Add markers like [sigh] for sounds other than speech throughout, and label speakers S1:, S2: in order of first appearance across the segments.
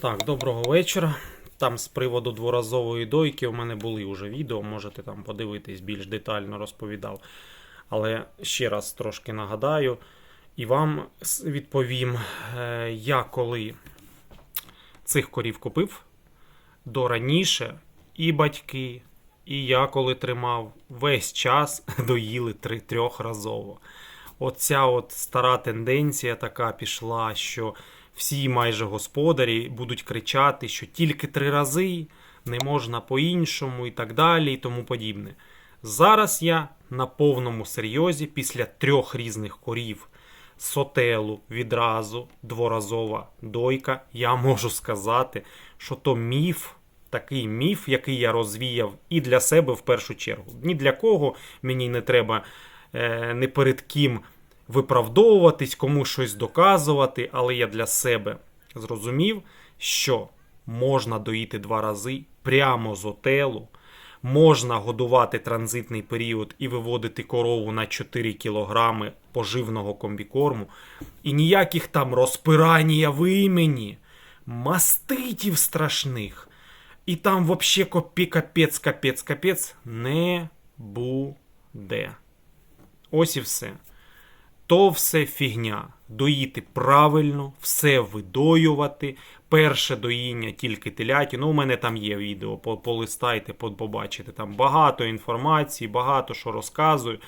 S1: Так, доброго вечора. Там з приводу дворазової дойки у мене були вже відео, можете там подивитись, більш детально розповідав. Але ще раз трошки нагадаю і вам відповім, Е, я коли цих корів купив, до раніше і батьки, і я коли тримав, весь час [laughs] доїли трьохразово. Оця от стара тенденція така пішла, що всі майже господарі будуть кричати, що тільки три рази не можна по-іншому і так далі, і тому подібне. Зараз я на повному серйозі після трьох різних корів сотелу відразу дворазова дойка, я можу сказати, що то міф, такий міф, який я розвіяв і для себе в першу чергу. Ні для кого мені не треба е, не перед ким виправдовуватись, кому щось доказувати, але я для себе зрозумів, що можна доїти два рази прямо з отелу. Можна годувати транзитний період і виводити корову на 4 кілограми поживного комбікорму. І ніяких там розпирання в імені, маститів страшних. І там вообще копі капець, капець, капець не буде. Ось і все. То все фігня. Доїти правильно, все видоювати. Перше доїння тільки теляті. Ну, у мене там є відео, полистайте, побачите. Там багато інформації, багато що розказую.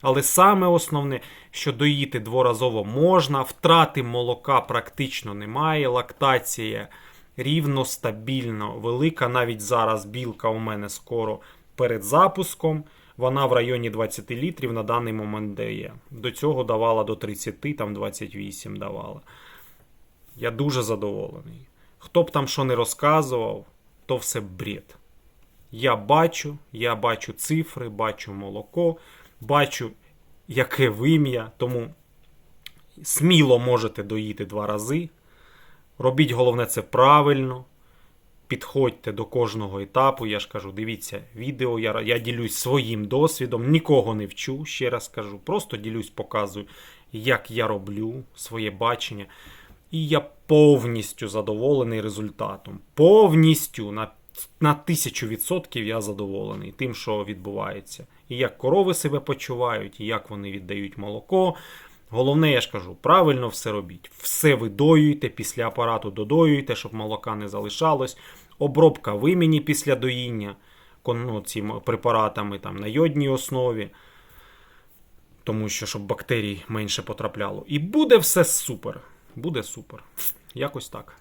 S1: Але саме основне, що доїти дворазово можна, втрати молока практично немає, лактація рівно, стабільно велика. Навіть зараз білка у мене скоро перед запуском. Вона в районі 20 літрів на даний момент дає. До цього давала до 30, там 28 давала. Я дуже задоволений. Хто б там що не розказував, то все бред. Я бачу, я бачу цифри, бачу молоко, бачу, яке вим'я, тому сміло можете доїти два рази. Робіть головне це правильно. Підходьте до кожного етапу. Я ж кажу, дивіться відео, я, я ділюсь своїм досвідом, нікого не вчу, ще раз кажу. Просто ділюсь, показую, як я роблю своє бачення. І я повністю задоволений результатом. Повністю на, на тисячу відсотків я задоволений тим, що відбувається. І як корови себе почувають, і як вони віддають молоко. Головне, я ж кажу, правильно все робіть. Все видоюйте, після апарату додоюйте, щоб молока не залишалось. Обробка вимені після доїння ну, цими препаратами там, на йодній основі. Тому що щоб бактерій менше потрапляло. І буде все супер. Буде супер. Якось так.